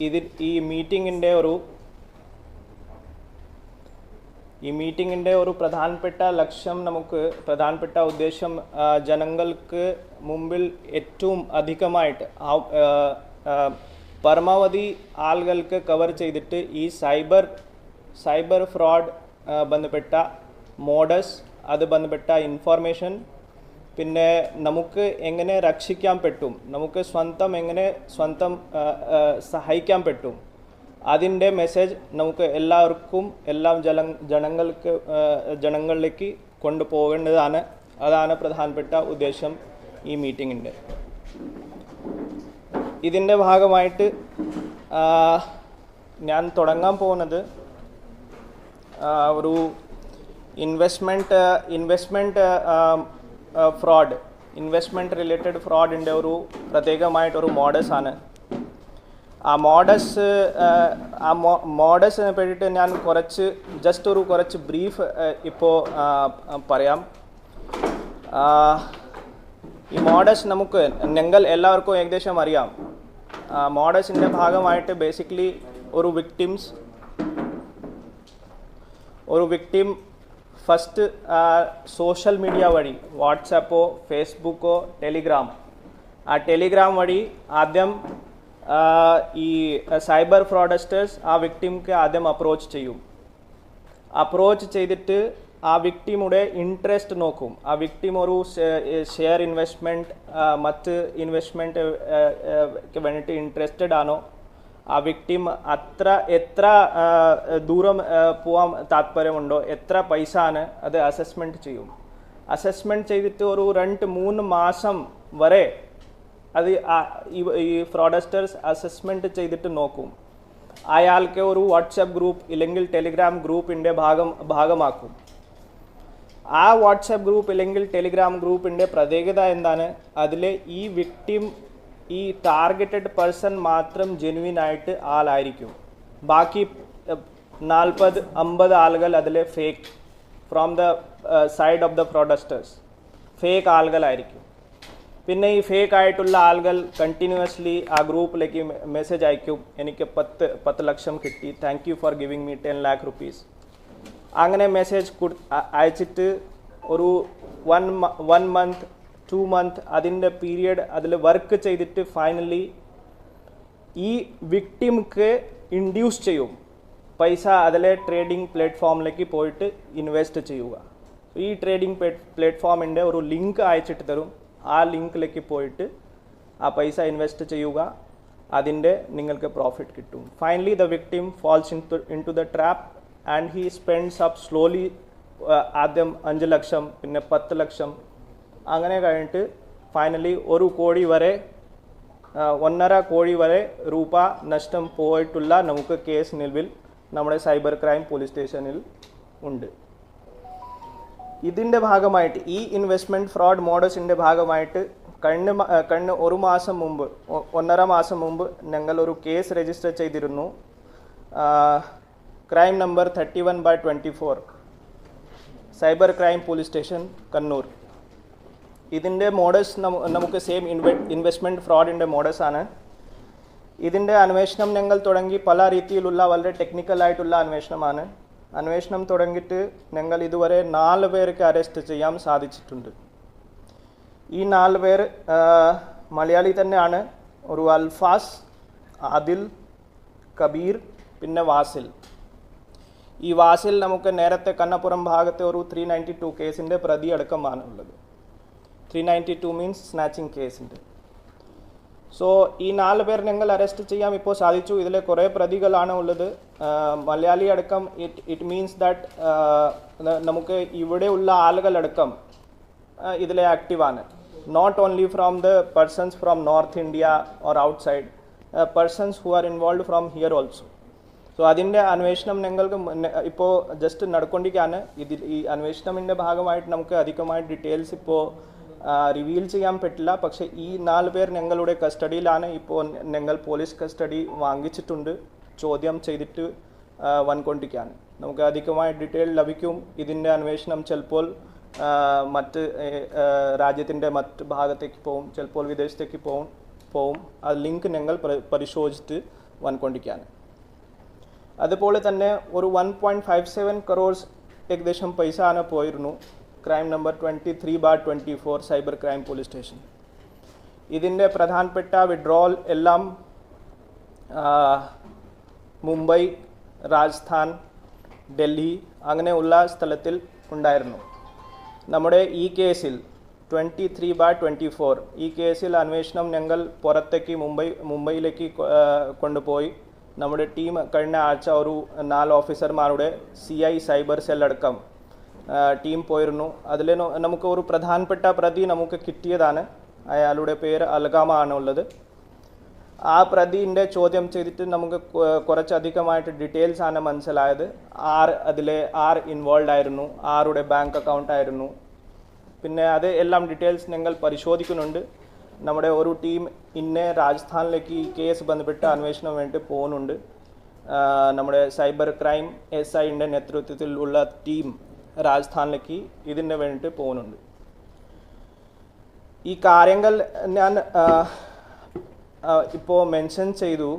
ഇതിൽ ഈ മീറ്റിങ്ങിന്റെ ഒരു ഈ മീറ്റിങ്ങിന്റെ ഒരു പ്രധാനപ്പെട്ട ലക്ഷ്യം നമുക്ക് പ്രധാനപ്പെട്ട ഉദ്ദേശം ജനങ്ങൾക്ക് മുമ്പിൽ ഏറ്റവും അധികമായിട്ട് പരമാവധി ആളുകൾക്ക് കവർ ചെയ്തിട്ട് ഈ സൈബർ സൈബർ ഫ്രോഡ് ബന്ധപ്പെട്ട മോഡസ് അത് ബന്ധപ്പെട്ട ഇൻഫോർമേഷൻ പിന്നെ നമുക്ക് എങ്ങനെ രക്ഷിക്കാൻ പറ്റും? നമുക്ക് സ്വന്തം എങ്ങനെ സ്വന്തം സഹായിക്കാൻ പറ്റും? അതിന്റെ മെസ്സേജ് നമുക്ക് എല്ലാവർക്കും എല്ലാം ജല ജനങ്ങൾക്ക് ജനങ്ങളിലേക്ക് കൊണ്ടുപോകേണ്ടതാണ് അതാണ് പ്രധാനപ്പെട്ട ഉദ്ദേശം ഈ മീറ്റിങ്ങിന്റെ ഇതിന്റെ ഭാഗമായിട്ട് ഞാൻ തുടങ്ങാൻ പോകുന്നത് ഒരു investment investment fraud investment related ഫ്രോഡിന്റെ ഒരു പ്രത്യേകമായിട്ടൊരു ആണ്. ആ മോഡസ് ആ മോഡസിനെ പറ്റിയിട്ട് ഞാൻ കുറച്ച് ജസ്റ്റ് ഒരു കുറച്ച് ബ്രീഫ് ഇപ്പോൾ പറയാം. ഈ മോഡസ് നമുക്ക് ഞങ്ങൾ എല്ലാവർക്കും ഏകദേശം അറിയാം. മോഡസിന്റെ ഭാഗമായിട്ട് ബേസിക്കലി ഒരു വിക്ടിംസ് ഒരു വിക്ടിം ഫസ്റ്റ് സോഷ്യൽ മീഡിയ വഴി വാട്സാപ്പോ ഫേസ്ബുക്കോ ടെലിഗ്രാം. ആ ടെലിഗ്രാം വഴി ആദ്യം ഈ സൈബർ ഫ്രോഡസ്റ്റേഴ്സ് ആ വിക്ടിംക്ക് ആദ്യം അപ്രോച്ച് ചെയ്യും. അപ്രോച്ച് ചെയ്തിട്ട് ആ വിക്ടിമുടെ ഇൻട്രസ്റ്റ് നോക്കും. ആ വിക്ടിം ഒരു ഷെയർ ഇൻവെസ്റ്റ്മെന്റ് മറ്റ് ഇൻവെസ്റ്റ്മെന്റ് വേണ്ടിയിട്ട് ഇൻട്രസ്റ്റഡ് ആണോ ആ വിക്ടിം അത്ര എത്ര ദൂരം പോവാൻ താല്പര്യമുണ്ടോ എത്ര പൈസ ആണ് അത് അസസ്മെന്റ് ചെയ്യും. അസസ്മെന്റ് ചെയ്തിട്ട് ഒരു രണ്ട് മൂന്ന് മാസം വരെ അത് ഈ ഫ്രോഡസ്റ്റേഴ്സ് അസസ്മെന്റ് ചെയ്തിട്ട് നോക്കും. അയാൾക്ക് ഒരു വാട്സപ്പ് ഗ്രൂപ്പ് ഇല്ലെങ്കിൽ ടെലിഗ്രാം ഗ്രൂപ്പിന്റെ ഭാഗം ഭാഗമാക്കും. ആ വാട്സപ്പ് ഗ്രൂപ്പ് ഇല്ലെങ്കിൽ ടെലിഗ്രാം ഗ്രൂപ്പിന്റെ പ്രത്യേകത എന്താണ്? അതിലെ ഈ വിക്ടിം ഈ ടാർഗറ്റഡ് പേഴ്സൺ മാത്രം ജെനുവിൻ ആയിട്ട് ആളായിരിക്കും. ബാക്കി നാൽപ്പത് അമ്പത് ആളുകൾ അതിലെ fake from the side of the producers fake ആളുകളായിരിക്കും. പിന്നെ ഈ ഫേക്ക് ആയിട്ടുള്ള ആളുകൾ കണ്ടിന്യൂസ്ലി ആ ഗ്രൂപ്പിലേക്ക് മെസ്സേജ് അയക്കും. എനിക്ക് പത്ത് പത്ത് ലക്ഷം കിട്ടി. Thank you for giving me ten lakh rupees അങ്ങനെ മെസ്സേജ് അയച്ചിട്ട് ഒരു one one month two month അതിന്റെ പീരിയഡ് അതിൽ വർക്ക് ചെയ്തിട്ട് ഫൈനലി ഈ വിക്ടിംക്ക് ഇൻഡ്യൂസ് ചെയ്യും. പൈസ അതിലെ ട്രേഡിംഗ് പ്ലാറ്റ്ഫോമിലേക്ക് പോയിട്ട് ഇൻവെസ്റ്റ് ചെയ്യുക. ഈ ട്രേഡിംഗ് പ്ലാറ്റ്ഫോമിന്റെ ഒരു ലിങ്ക് അയച്ചിട്ട് തരും. ആ ലിങ്കിലേക്ക് പോയിട്ട് ആ പൈസ ഇൻവെസ്റ്റ് ചെയ്യുക. അതിന്റെ നിങ്ങൾക്ക് പ്രോഫിറ്റ് കിട്ടും. Finally the victim falls in into the trap and he spends up slowly ആദ്യം അഞ്ച് ലക്ഷം പിന്നെ പത്ത് ലക്ഷം അങ്ങനെ കഴിഞ്ഞിട്ട് ഫൈനലി ഒരു കോടി വരെ ഒന്നര കോടി വരെ രൂപ നഷ്ടം പോയിട്ടുള്ള നമുക്ക് കേസ് നിലവിൽ നമ്മുടെ സൈബർ ക്രൈം പോലീസ് സ്റ്റേഷനിൽ ഉണ്ട്. ഇതിന്റെ ഭാഗമായിട്ട് ഈ ഇൻവെസ്റ്റ്മെന്റ് ഫ്രോഡ് മോഡൽസിന്റെ ഭാഗമായിട്ട് കഴിഞ്ഞ കഴിഞ്ഞ ഒരു മാസം മുമ്പ് ഒന്നര മാസം മുമ്പ് ഞങ്ങൾ ഒരു കേസ് രജിസ്റ്റർ ചെയ്തിരുന്നു. Crime number thirty one by twenty four cyber crime police station Kannur. ഇതിന്റെ മോഡേഴ്സ് നമുക്ക് സെയിം ഇൻവെ ഇൻവെസ്റ്റ്മെന്റ് ഫ്രോഡിന്റെ മോഡേഴ്സ് ആണ്. ഇതിന്റെ അന്വേഷണം ഞങ്ങൾ തുടങ്ങി പല രീതിയിലുള്ള വളരെ ടെക്നിക്കലായിട്ടുള്ള അന്വേഷണമാണ്. അന്വേഷണം തുടങ്ങിയിട്ട് ഞങ്ങൾ ഇതുവരെ നാല് പേർക്ക് അറസ്റ്റ് ചെയ്യാൻ സാധിച്ചിട്ടുണ്ട്. ഈ നാല് പേർ മലയാളി തന്നെയാണ്. ഒരു അൽഫാസ് ആദിൽ കബീർ പിന്നെ വാസിൽ. ഈ വാസിൽ നമുക്ക് നേരത്തെ കണ്ണപ്പുറം ഭാഗത്തെ ഒരു ത്രീ നയന്റി ടു കേസിന്റെ പ്രതി അടക്കമാണ് three ninety two means snatching കേസിന്റെ സോ ഈ നാല് പേർ ഞങ്ങൾ അറസ്റ്റ് ചെയ്യാൻ ഇപ്പോൾ സാധിച്ചു. ഇതിലെ കുറേ പ്രതികളാണ് ഉള്ളത്. മലയാളി അടക്കം ഇറ്റ് ഇറ്റ് മീൻസ് ദാറ്റ് നമുക്ക് ഇവിടെയുള്ള ആളുകളടക്കം ആഹ് ഇതിലെ ആക്റ്റീവാണ് not only from the persons from North India or outside persons who are involve from here also so അതിന്റെ അന്വേഷണം ഞങ്ങൾക്ക് ഇപ്പോൾ ജസ്റ്റ് നടക്കൊണ്ടിരിക്കുകയാണ്. ഇതിൽ ഈ അന്വേഷണത്തിന്റെ ഭാഗമായിട്ട് നമുക്ക് അധികമായി ഡീറ്റെയിൽസ് ഇപ്പോൾ റിവീൽ ചെയ്യാൻ പറ്റില്ല. പക്ഷെ ഈ നാല് പേർ ഞങ്ങളുടെ കസ്റ്റഡിയിലാണ്. ഇപ്പോൾ ഞങ്ങൾ പോലീസ് കസ്റ്റഡി വാങ്ങിച്ചിട്ടുണ്ട്. ചോദ്യം ചെയ്തിട്ട് വന്നുകൊണ്ടിരിക്കുകയാണ് നമുക്ക് അധികമായ ഡീറ്റെയിൽ ലഭിക്കും. ഇതിന്റെ അന്വേഷണം ചിലപ്പോൾ മറ്റ് രാജ്യത്തിന്റെ മറ്റ് ഭാഗത്തേക്ക് പോവും. ചിലപ്പോൾ വിദേശത്തേക്ക് പോവും പോവും. ആ ലിങ്ക് ഞങ്ങൾ പരി- പരിശോധിച്ചിട്ട് വന്നുകൊണ്ടിരിക്കുകയാണ് അതുപോലെ തന്നെ ഒരു one point five seven crores ഏകദേശം പൈസ ആണ് പോയിരുന്നു. Crime number twenty three bar twenty four cyber crime police station ഇതിന്റെ പ്രധാനപ്പെട്ട വിഡ്രോവൽ എല്ലാം മുംബൈ രാജസ്ഥാൻ ഡൽഹി അങ്ങനെയുള്ള സ്ഥലത്തിൽ ഉണ്ടായിരുന്നു. നമ്മുടെ ഈ കേസിൽ twenty three bar twenty four ഈ കേസിൽ അന്വേഷണം ഞങ്ങൾ പുറത്തേക്ക് മുംബൈ മുംബൈയിലേക്ക് കൊണ്ടുപോയി. നമ്മുടെ ടീം കഴിഞ്ഞ ആഴ്ച ഒരു നാല് ഓഫീസർമാരുടെ C I cyber cell team പോയിരുന്നു. അതിൽ നമുക്ക് ഒരു പ്രധാനപ്പെട്ട പ്രതി നമുക്ക് കിട്ടിയതാണ്. അയാളുടെ പേര് അൽഗാമ ആണുള്ളത് ആ പ്രതിന്റെ ചോദ്യം ചെയ്തിട്ട് നമുക്ക് കുറച്ചധികമായിട്ട് ഡീറ്റെയിൽസ് ആണ് മനസ്സിലായത്. ആർ അതിലെ ആർ ഇൻവോൾവ് ആയിരുന്നു. ആരുടെ ബാങ്ക് അക്കൗണ്ട് ആയിരുന്നു. പിന്നെ അത് എല്ലാം ഡീറ്റെയിൽസ് ഞങ്ങൾ പരിശോധിക്കുന്നുണ്ട്. നമ്മുടെ ഒരു ടീം ഇന്നേ രാജസ്ഥാനിലേക്ക് ഈ കേസ് ബന്ധപ്പെട്ട് അന്വേഷണം വേണ്ടി പോകുന്നുണ്ട്. നമ്മുടെ സൈബർ ക്രൈം എസ് ഐന്റെ നേതൃത്വത്തിലുള്ള ടീം രാജസ്ഥാനിലേക്ക് ഇതിന് വേണ്ടിയിട്ട് പോകുന്നുണ്ട്. ഈ കാര്യങ്ങൾ ഞാൻ ഇപ്പോൾ മെൻഷൻ ചെയ്തു.